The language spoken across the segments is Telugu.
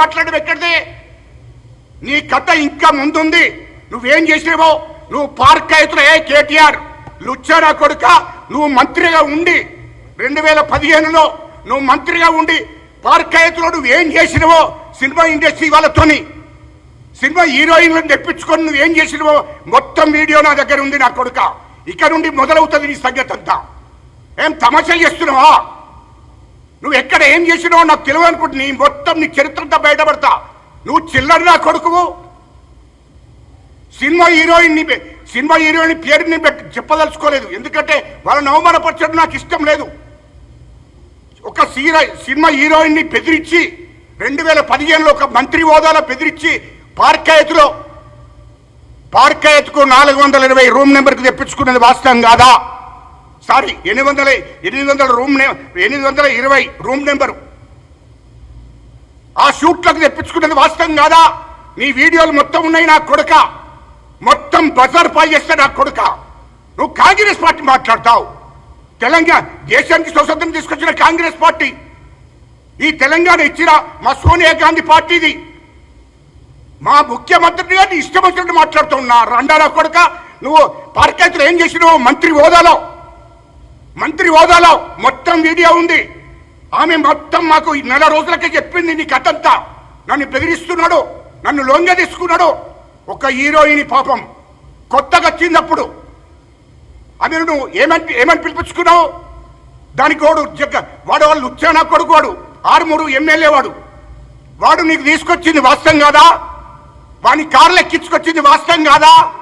మాట్లాడడం ఎక్కడిది? నీ కథ ఇంకా ముందుంది. నువ్వేం చేసినావో? నువ్వు పార్క్ అయితే కేటీఆర్? లుచ్చారా కొడుక నువ్వు మంత్రిగా ఉండి రెండు వేల పదిహేనులో నువ్వు మంత్రిగా ఉండి పార్క్ అవుతులో నువ్వు ఏం చేసినావో? సినిమా ఇండస్ట్రీ వాళ్ళతోని. సినిమా హీరోయిన్లను తెప్పించుకొని నువ్వు ఏం మొత్తం వీడియో నా దగ్గర ఉంది నా కొడుక. ఇక్కడ నుండి మొదలవుతుంది నీ సంగతి అంతా ఏం తమాషా చేస్తున్నావా? నువ్వు ఎక్కడ ఏం చేసినావో నాకు తెలియదు అనుకుంటు నీ మొత్తం నీ చరిత్రంతా బయటపడతా. నువ్వు చిల్లర నా కొడుకువు. సినిమా హీరోయిన్ సినిమా హీరోయిన్ పేరుని పెట్టి చెప్పదలుచుకోలేదు. ఎందుకంటే వాళ్ళ అవమానపరచడం నాకు ఇష్టం లేదు. ఒక సీర సినిమా హీరోయిన్ని బెదిరించి రెండు వేల పదిహేనులో ఒక మంత్రి హోదాలో బెదిరించి పార్కాయత్లో పార్కాయత్కు నాలుగు వందల ఇరవై రూమ్ నెంబర్కి తెప్పించుకున్నది వాస్తవం కాదా? సారీ ఎనిమిది వందల ఎనిమిది వందల రూమ్ ఎనిమిది వందల ఇరవై రూమ్ నెంబరు. ఆ షూట్లకు తెప్పించుకున్నది వాస్తవం కాదా? నీ వీడియోలు మొత్తం ఉన్నాయి నా కొడుక. మొత్తం బజార్ పై చేస్తే నా కొడుక. నువ్వు కాంగ్రెస్ పార్టీ మాట్లాడతావు. తెలంగాణ దేశానికి స్వతంత్రం తీసుకొచ్చిన కాంగ్రెస్ పార్టీ. ఈ తెలంగాణ ఇచ్చిన మా సోనియా గాంధీ పార్టీది. మా ముఖ్యమంత్రి గారిని ఇష్టం వచ్చినట్టు మాట్లాడుతున్నా రండారా కొడుక. నువ్వు పార్కైతులు ఏం చేసినావు మంత్రి హోదాలో. మంత్రి హోదాలో మొత్తం వీడియో ఉంది. ఆమె మొత్తం మాకు ఈ నెల రోజులకే చెప్పింది నీ కథంతా. నన్ను బెదిరిస్తున్నాడు నన్ను లొంగ తీసుకున్నాడు. ఒక హీరోయిన్ పాపం కొత్తగా వచ్చిందప్పుడు. అది నువ్వు ఏమని ఏమని పిలిపించుకున్నావు? దానికి వాడు జగ్గ వాడు వాళ్ళు ఉచ్చానా కొడుకు వాడు ఆరుమూరు ఎమ్మెల్యే వాడు. వాడు నీకు తీసుకొచ్చింది వాస్తవం కాదా? వాని కార్లు ఎక్కించుకొచ్చింది వాస్తవం కాదా?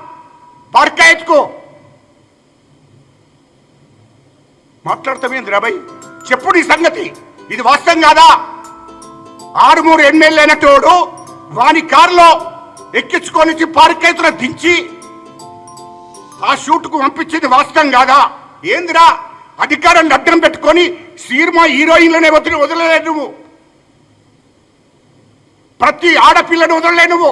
పార్కా మాట్లాడతామేంది రాబాయ్ చెప్పు నీ సంగతి. ఇది వాస్తవం కాదా? ఆరుమూరు ఎమ్మెల్యే అయినటోడు వాని కారులో ఎక్కించుకొని పార్కేతుల దించి ఆ షూట్కు పంపించేది వాస్తవం కాదా? ఏందిరా? అధికారాన్ని అడ్డం పెట్టుకొని సినిమా హీరోయిన్లనే వదిలి వదలలే నువ్వు. ప్రతి ఆడపిల్లను వదలలే నువ్వు.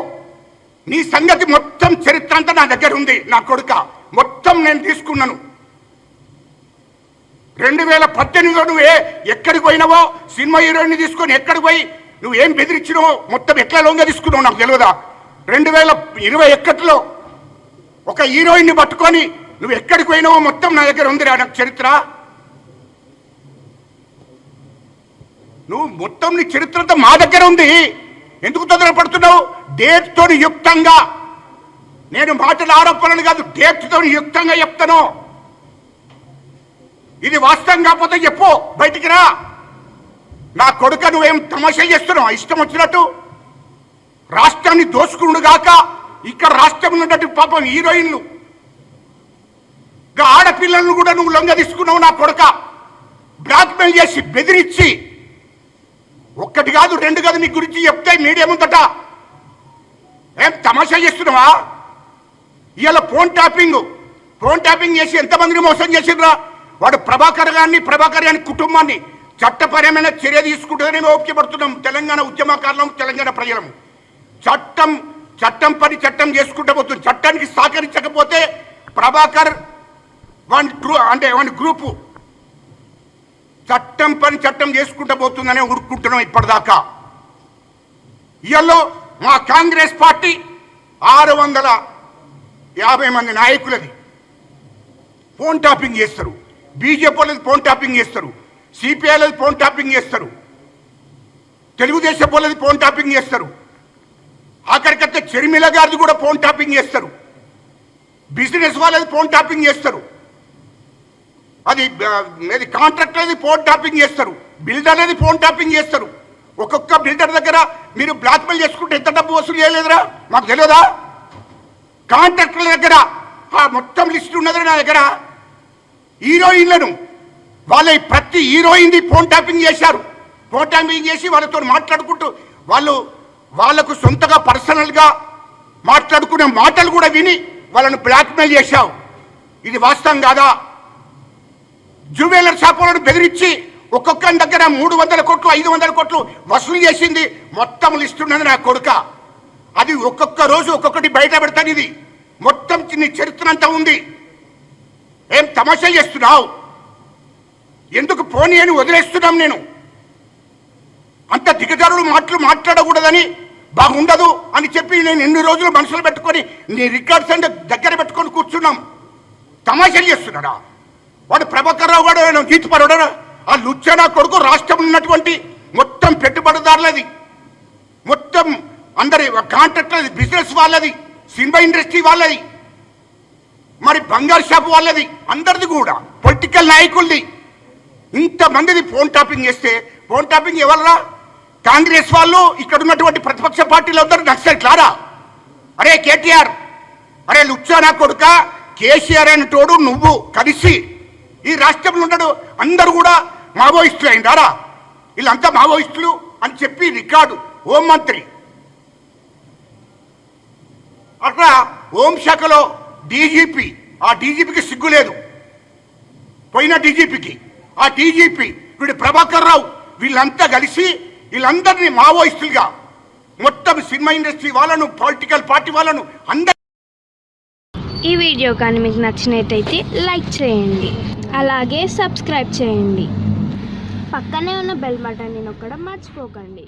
నీ సంగతి మొత్తం చరిత్ర అంతా నా దగ్గర ఉంది నా కొడుక. మొత్తం నేను తీసుకున్నాను. రెండు వేల పద్దెనిమిదిలో నువ్వు ఏ ఎక్కడికి పోయినావో సినిమా హీరోయిన్ తీసుకొని ఎక్కడికి పోయి నువ్వు ఏం బెదిరించినావో మొత్తం ఎట్లా లొంగ తీసుకున్నావు నాకు తెలియదా రెండు వేల ఇరవై ఒకటిలో ఒక హీరోయిన్ని పట్టుకొని నువ్వు ఎక్కడికి పోయినావో మొత్తం నా దగ్గర ఉంది నాకు చరిత్ర. నువ్వు మొత్తం నీ చరిత్రతో మా దగ్గర ఉంది. ఎందుకు తొందరపడుతున్నావు? డేట్తో యుక్తంగా. నేను మాటలు ఆరోపణలు కాదు డేట్తో యుక్తంగా చెప్తాను. ఇది వాస్తవం కాకపోతే చెప్పు బయటికి రా. నా కొడుక నువ్వేం తమాషా చేస్తున్నావు? ఇష్టం వచ్చినట్టు. రాష్ట్రాన్ని దోసుకుడు గాక ఇక్కడ రాష్ట్రం ఉన్నట్టు పాపం హీరోయిన్లు. ఇంకా ఆడపిల్లలను కూడా నువ్వు లొంగ తీసుకున్నావు నా కొడుక. బ్లాక్మెయిల్ చేసి బెదిరించి. ఒక్కటి కాదు రెండు కాదు నీ గురించి చెప్తే మీడియా ముందట. ఏం తమాషా చేస్తున్నావా? ఇవాళ ఫోన్ ట్యాపింగ్. ఫోన్ ట్యాపింగ్ చేసి ఎంతమందిని మోసం చేసిండ్రా? వాడు ప్రభాకర్ గారిని ప్రభాకర్ గారి కుటుంబాన్ని చట్టపరమైన చర్య తీసుకుంటుందని ఓపికపడుతున్నాం తెలంగాణ ఉద్యమకారులం తెలంగాణ ప్రజలము చట్టం చట్టం పని చట్టం చేసుకుంటూ పోతుంది చట్టానికి సహకరించకపోతే ప్రభాకర్ వన్ గ్రూ అంటే వన్ గ్రూపు చట్టం పని చట్టం చేసుకుంటూ పోతుందనే ఉరుక్కుంటున్నాం ఇప్పటిదాకా. ఇయల్లో మా కాంగ్రెస్ పార్టీ ఆరు వందల యాభై మంది నాయకులది. ఫోన్ టాపింగ్ చేస్తారు. బీజేపీ వాళ్ళది ఫోన్ టాపింగ్ చేస్తారు. సిపిఐ వాళ్ళది ఫోన్ టాపింగ్ చేస్తారు. తెలుగుదేశం వాళ్ళది ఫోన్ టాపింగ్ చేస్తారు. ఆఖరికైతే చెరిమిల గారిది కూడా ఫోన్ టాపింగ్ చేస్తారు. బిజినెస్ వాళ్ళది ఫోన్ టాపింగ్ చేస్తారు. అది అది కాంట్రాక్ట్ అనేది ఫోన్ టాపింగ్ చేస్తారు. బిల్డర్ అనేది ఫోన్ టాపింగ్ చేస్తారు. ఒక్కొక్క బిల్డర్ దగ్గర మీరు బ్లాక్మెయిల్ చేసుకుంటే ఎంత డబ్బు వసూలు చేయలేదురా? మాకు తెలియదా కాంట్రాక్టర్ల దగ్గర ఆ మొత్తం లిస్ట్ ఉన్నది నా దగ్గర. హీరోయిన్లను. వాళ్ళ ప్రతి హీరోయిన్ది ఫోన్ ట్యాపింగ్ చేశారు. ఫోన్ ట్యాపింగ్ చేసి వాళ్ళతో మాట్లాడుకుంటూ వాళ్ళు వాళ్ళకు సొంతగా పర్సనల్గా మాట్లాడుకునే మాటలు కూడా విని వాళ్ళను బ్లాక్మెయిల్ చేశావు. ఇది వాస్తవం కాదా? జ్యువెలర్ షాపులను బెదిరించి ఒక్కొక్కరి దగ్గర మూడు వందల కోట్లు ఐదు వందల కోట్లు వసూలు చేసింది మొత్తం ఇస్తున్నది నా కొడుక. అది ఒక్కొక్క రోజు ఒక్కొక్కటి బయట పెడతాను ఇది. మొత్తం చిన్న చరిత్ర అంతా ఉంది. ఏం తమాషా చేస్తున్నావు? ఎందుకు పోనీ అని వదిలేస్తున్నాం నేను? అంత దిగజారుడు మాటలు మాట్లాడకూడదని బాగుండదు అని చెప్పి నేను ఎన్ని రోజులు మనుషులు పెట్టుకొని నీ రికార్డ్స్ అంటే దగ్గర పెట్టుకొని కూర్చున్నాం. తమాషాలు చేస్తున్నాడా? వాడు ప్రభాకర్ రావు గారు గీతపరుడా ఆ లుచ్చనా కొడుకు రాష్ట్రంలో ఉన్నటువంటి మొత్తం పెట్టుబడిదారులది. మొత్తం అందరి కాంట్రాక్టర్ది బిజినెస్ వాళ్ళది సినిమా ఇండస్ట్రీ వాళ్ళది. మరి బంగారు షాప్ వాళ్ళది అందరిది కూడా పొలిటికల్ నాయకులది. ఇంతమందిది ఫోన్ టాపింగ్ చేస్తే ఫోన్ టాపింగ్ ఎవర్రా? కాంగ్రెస్ వాళ్ళు ఇక్కడ ఉన్నటువంటి ప్రతిపక్ష పార్టీలు అందరూ నక్సలెట్లారా అరే కేటీఆర్ అరే లుచ్చానా కొడుక కేసీఆర్ అని తోడు నువ్వు కలిసి ఈ రాష్ట్రంలో ఉండడు అందరు కూడా మావోయిస్టులు అయినారా? వీళ్ళంతా మావోయిస్టులు అని చెప్పి రికార్డు హోంమంత్రి అట్లా హోంశాఖలో డీజీపీ ఆ డీజీపీకి సిగ్గు లేదు. పోయిన డీజీపీకి ఆ డీజీపీ వీడు ప్రభాకర్ రావు వీళ్ళంతా కలిసి వీళ్ళందరినీ మావోయిస్టులుగా మొత్తం సినిమా ఇండస్ట్రీ వాళ్ళను పొలిటికల్ పార్టీ వాళ్ళను అందరు ఈ వీడియో కానీ మీకు నచ్చినట్టయితే లైక్ చేయండి. అలాగే సబ్స్క్రైబ్ చేయండి. పక్కనే ఉన్న బెల్ బటన్ని నొక్కడం మర్చిపోకండి.